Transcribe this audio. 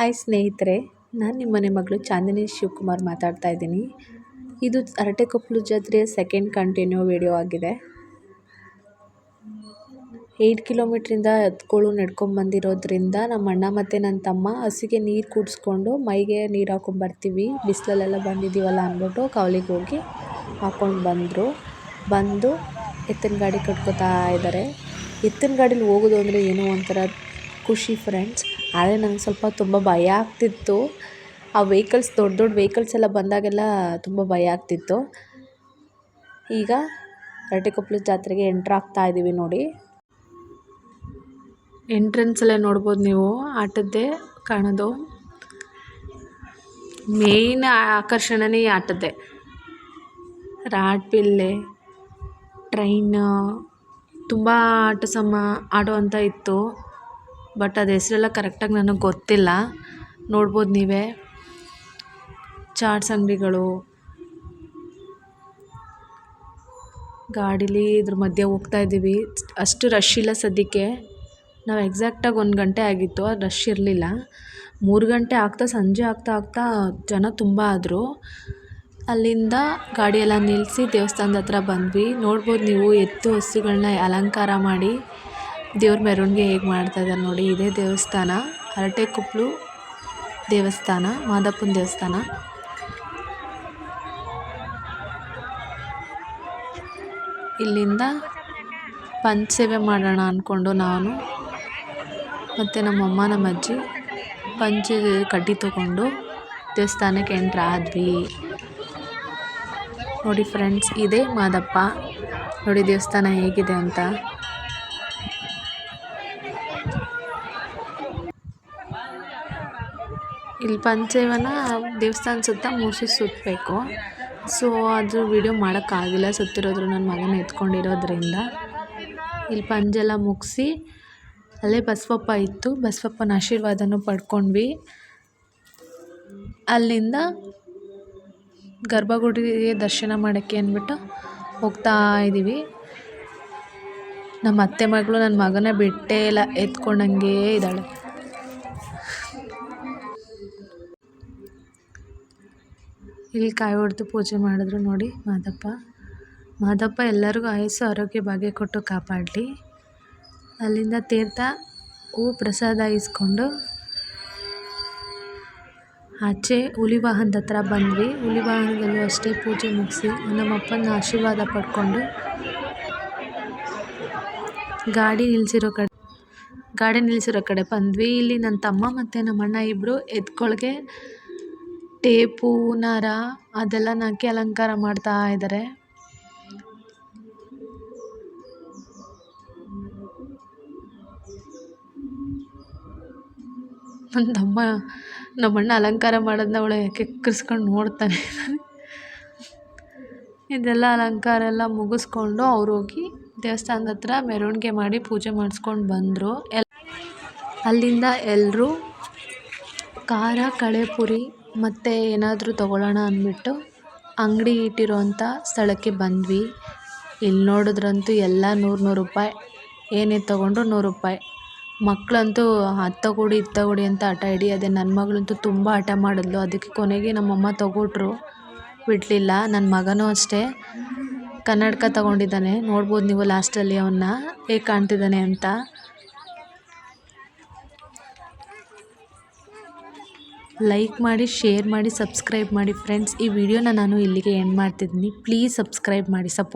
Hi ಸ್ನೇಹಿತರೆ, ನಾನು ನಿಮ್ಮ ಮನೆ ಮಗಳು ಚಾಂದಿನಿ ಶಿವಕುಮಾರ್ ಮಾತಾಡ್ತಾ ಇದ್ದೀನಿ. ಇದು ಅರಟೆಕೊಪ್ಪಲು ಜಾತ್ರೆಯ ಸೆಕೆಂಡ್ ಕಂಟಿನ್ಯೂ ವಿಡಿಯೋ ಆಗಿದೆ. ಏಯ್ಟ್ ಕಿಲೋಮೀಟ್ರಿಂದ ಎತ್ಕೊಳ್ಳು ನಡ್ಕೊಂಬಂದಿರೋದ್ರಿಂದ ನಮ್ಮ ಅಣ್ಣ ಮತ್ತು ನನ್ನ ತಮ್ಮ ಹಸಿಗೆ ನೀರು ಕುಡಿಸ್ಕೊಂಡು ಮೈಗೆ ನೀರು ಹಾಕೊಂಬರ್ತೀವಿ ಬಿಸಿಲಲ್ಲೆಲ್ಲ ಬಂದಿದ್ದೀವಲ್ಲ ಅಂದ್ಬಿಟ್ಟು ಕಾವಲಿಗೆ ಹೋಗಿ ಹಾಕ್ಕೊಂಡು ಬಂದರು. ಬಂದು ಎತ್ತಿನ ಗಾಡಿ ಕಟ್ಕೋತಾ ಇದ್ದಾರೆ ಎತ್ತಿನ ಗಾಡೀಲಿ ಹೋಗೋದು ಅಂದರೆ ಏನೋ ಒಂಥರ ಖುಷಿ ಫ್ರೆಂಡ್ಸ್ ಆದರೆ ನಂಗೆ ಸ್ವಲ್ಪ ತುಂಬ ಭಯ ಆಗ್ತಿತ್ತು. ಆ ವೆಹಿಕಲ್ಸ್ ದೊಡ್ಡ ದೊಡ್ಡ ವೆಹಿಕಲ್ಸ್ ಎಲ್ಲ ಬಂದಾಗೆಲ್ಲ ತುಂಬ ಭಯ ಆಗ್ತಿತ್ತು. ಈಗ ಅರಟೆಕೊಪ್ಪಲು ಜಾತ್ರೆಗೆ ಎಂಟ್ರ್ ಆಗ್ತಾ ಇದ್ದೀವಿ ನೋಡಿ. ಎಂಟ್ರೆನ್ಸಲ್ಲೇ ನೋಡ್ಬೋದು ನೀವು, ಆಟದ್ದೇ ಕಾಣೋದು. ಮೇಯ್ನ್ ಆಕರ್ಷಣೆನೇ ಆಟದ್ದೇ. ರಾಟ್ಬಿಲ್ಲೆ ಟ್ರೈನ್ ತುಂಬ ಆಟ ಸಮ ಆಡುವಂಥ ಇತ್ತು. ಬಟ್ ಅದು ಹೆಸರೆಲ್ಲ ಕರೆಕ್ಟಾಗಿ ನನಗೆ ಗೊತ್ತಿಲ್ಲ. ನೋಡ್ಬೋದು ನೀವೇ. ಚಾಟ್ಸ್ ಅಂಗಡಿಗಳು. ಗಾಡೀಲಿ ಇದ್ರ ಮಧ್ಯೆ ಹೋಗ್ತಾ ಇದ್ದೀವಿ. ಅಷ್ಟು ರಶ್ ಇಲ್ಲ ಸದ್ಯಕ್ಕೆ. ನಾವು ಎಕ್ಸಾಕ್ಟಾಗಿ ಒಂದು ಗಂಟೆ ಆಗಿತ್ತು. ಅದು ರಶ್ ಇರಲಿಲ್ಲ. ಮೂರು ಗಂಟೆ ಆಗ್ತಾ, ಸಂಜೆ ಆಗ್ತಾ ಆಗ್ತಾ ಜನ ತುಂಬ ಆದರು. ಅಲ್ಲಿಂದ ಗಾಡಿಯೆಲ್ಲ ನಿಲ್ಲಿಸಿ ದೇವಸ್ಥಾನದ ಹತ್ರ ಬಂದ್ವಿ. ನೋಡ್ಬೋದು ನೀವು ಎತ್ತು ಹಸುಗಳನ್ನ ಅಲಂಕಾರ ಮಾಡಿ. ದೇವ್ರ ಮೆರವಣಿಗೆ ಹೇಗೆ ಮಾಡ್ತಾ ಇದ್ದಾರೆ ನೋಡಿ, ಇದೇ ದೇವಸ್ಥಾನ ಅರಟೆಕೊಪ್ಪಲು ದೇವಸ್ಥಾನ, ಮಾದಪ್ಪನ ದೇವಸ್ಥಾನ. ಇಲ್ಲಿಂದ ಪಂಚಸೇವೆ ಮಾಡೋಣ ಅಂದ್ಕೊಂಡು ನಾನು ಮತ್ತು ನಮ್ಮಮ್ಮ ನಮ್ಮ ಅಜ್ಜಿ ಪಂಚ ಕಡ್ಡಿ ತೊಗೊಂಡು ದೇವಸ್ಥಾನಕ್ಕೆ ಎಂಟ್ರ್ ಆದ್ವಿ. ನೋಡಿ ಫ್ರೆಂಡ್ಸ್, ಇದೇ ಮಾದಪ್ಪ. ನೋಡಿ ದೇವಸ್ಥಾನ ಹೇಗಿದೆ ಅಂತ. ಇಲ್ಲಿ ಪಂಚೇವನ ದೇವಸ್ಥಾನ ಸುತ್ತ ಮೂಸಿ ಸುತ್ತಬೇಕು. ಸೊ ಅದು ವಿಡಿಯೋ ಮಾಡೋಕ್ಕಾಗಿಲ್ಲ. ಸುತ್ತಿರೋದ್ರು ನನ್ನ ಮಗನ ಎತ್ಕೊಂಡಿರೋದ್ರಿಂದ. ಇಲ್ಲಿ ಪಂಜೆಲ್ಲ ಮುಗಿಸಿ, ಅಲ್ಲೇ ಬಸವಪ್ಪ ಇತ್ತು. ಬಸವಪ್ಪನ ಆಶೀರ್ವಾದನೂ ಪಡ್ಕೊಂಡ್ವಿ. ಅಲ್ಲಿಂದ ಗರ್ಭಗುಡಿಗೆ ದರ್ಶನ ಮಾಡೋಕ್ಕೆ ಅಂದ್ಬಿಟ್ಟು ಹೋಗ್ತಾ ಇದ್ದೀವಿ ನಮ್ಮ ಅತ್ತೆ ಮಗಳು ನನ್ನ ಮಗನ ಬಿಟ್ಟೇ ಇಲ್ಲ ಎತ್ಕೊಂಡಂಗೆ ಇದ್ದಾಳೆ. ಇಲ್ಲಿ ಕಾಯಿ ಹೊಡೆದು ಪೂಜೆ ಮಾಡಿದ್ರು ನೋಡಿ ಮಾದಪ್ಪ. ಮಾದಪ್ಪ ಎಲ್ಲರಿಗೂ ಆಯಸ್ಸು, ಆರೋಗ್ಯ, ಭಾಗ್ಯ ಕೊಟ್ಟು ಕಾಪಾಡಲಿ. ಅಲ್ಲಿಂದ ತೀರ್ಥ ಹೂ ಪ್ರಸಾದ ಇಸ್ಕೊಂಡು ಆಚೆ ಹುಲಿ ವಾಹನದ ಹತ್ರ ಬಂದ್ವಿ. ಹುಲಿ ವಾಹನದಲ್ಲೂ ಅಷ್ಟೇ ಪೂಜೆ ಮುಗಿಸಿ ನಮ್ಮಪ್ಪನ ಆಶೀರ್ವಾದ ಪಡ್ಕೊಂಡು ಗಾಡಿ ನಿಲ್ಲಿಸಿರೋ ಕಡೆ ಗಾಡಿ ನಿಲ್ಲಿಸಿರೋ ಕಡೆ ಬಂದ್ವಿ. ಇಲ್ಲಿ ನನ್ನ ತಮ್ಮ ಮತ್ತು ನಮ್ಮ ಅಣ್ಣ ಇಬ್ಬರು ಎತ್ಕೊಳ್ಗೆ ಟೇಪು, ನರ ಅದೆಲ್ಲನ ಹಾಕಿ ಅಲಂಕಾರ ಮಾಡ್ತಾ ಇದ್ದಾರೆ ನಮ್ಮ ತಮ್ಮ ನಮ್ಮಣ್ಣ ಅಲಂಕಾರ ಮಾಡೋದನ್ನ ಅವಳು ಕೆಕ್ಕರಿಸ್ಕೊಂಡು ನೋಡ್ತಾನೆ ಇದೆಲ್ಲ ಅಲಂಕಾರ ಎಲ್ಲ ಮುಗಿಸ್ಕೊಂಡು ಅವ್ರು ಹೋಗಿ ದೇವಸ್ಥಾನದ ಹತ್ರ ಮೆರವಣಿಗೆ ಮಾಡಿ ಪೂಜೆ ಮಾಡಿಸ್ಕೊಂಡು ಬಂದರು. ಎಲ್ ಅಲ್ಲಿಂದ ಎಲ್ಲರೂ ಖಾರ ಕಳೆಪುರಿ ಮತ್ತು ಏನಾದರೂ ತೊಗೊಳ್ಳೋಣ ಅಂದ್ಬಿಟ್ಟು ಅಂಗಡಿ ಇಟ್ಟಿರೋಂಥ ಸ್ಥಳಕ್ಕೆ ಬಂದ್ವಿ. ಇಲ್ಲಿ ನೋಡಿದ್ರಂತೂ ಎಲ್ಲ ನೂರು ನೂರು ರೂಪಾಯಿ. ಏನೇ ತೊಗೊಂಡ್ರು ನೂರು ರೂಪಾಯಿ. ಮಕ್ಕಳಂತೂ ಅದು ತಗೊಡಿ ಇದು ಅಂತ ಹಠ ಹಿಡಿಯೋದೆ ನನ್ನ ಮಗಳಂತೂ ತುಂಬ ಹಠ ಮಾಡಿದ್ಲು. ಅದಕ್ಕೆ ಕೊನೆಗೆ ನಮ್ಮಮ್ಮ ತೊಗೊಟ್ರು. ಬಿಡಲಿಲ್ಲ. ನನ್ನ ಮಗನೂ ಅಷ್ಟೇ. ಕನ್ನಡಕ ತಗೊಂಡಿದ್ದಾನೆ. ನೋಡ್ಬೋದು ನೀವು ಲಾಸ್ಟಲ್ಲಿ ಅವನ್ನ ಹೇಗೆ ಕಾಣ್ತಿದ್ದಾನೆ ಅಂತ. ಲೈಕ್ ಮಾಡಿ ಶೇರ್ ಮಾಡಿ ಸಬ್ಸ್ಕ್ರೈಬ್ ಮಾಡಿ ಫ್ರೆಂಡ್ಸ್ ಈ ವಿಡಿಯೋನ ನಾನು ಇಲ್ಲಿಗೆ ಎಂಡ್ ಮಾಡ್ತಿದ್ದೀನಿ. ಪ್ಲೀಸ್ ಸಬ್ಸ್ಕ್ರೈಬ್ ಮಾಡಿ ಸಪೋರ್ಟ್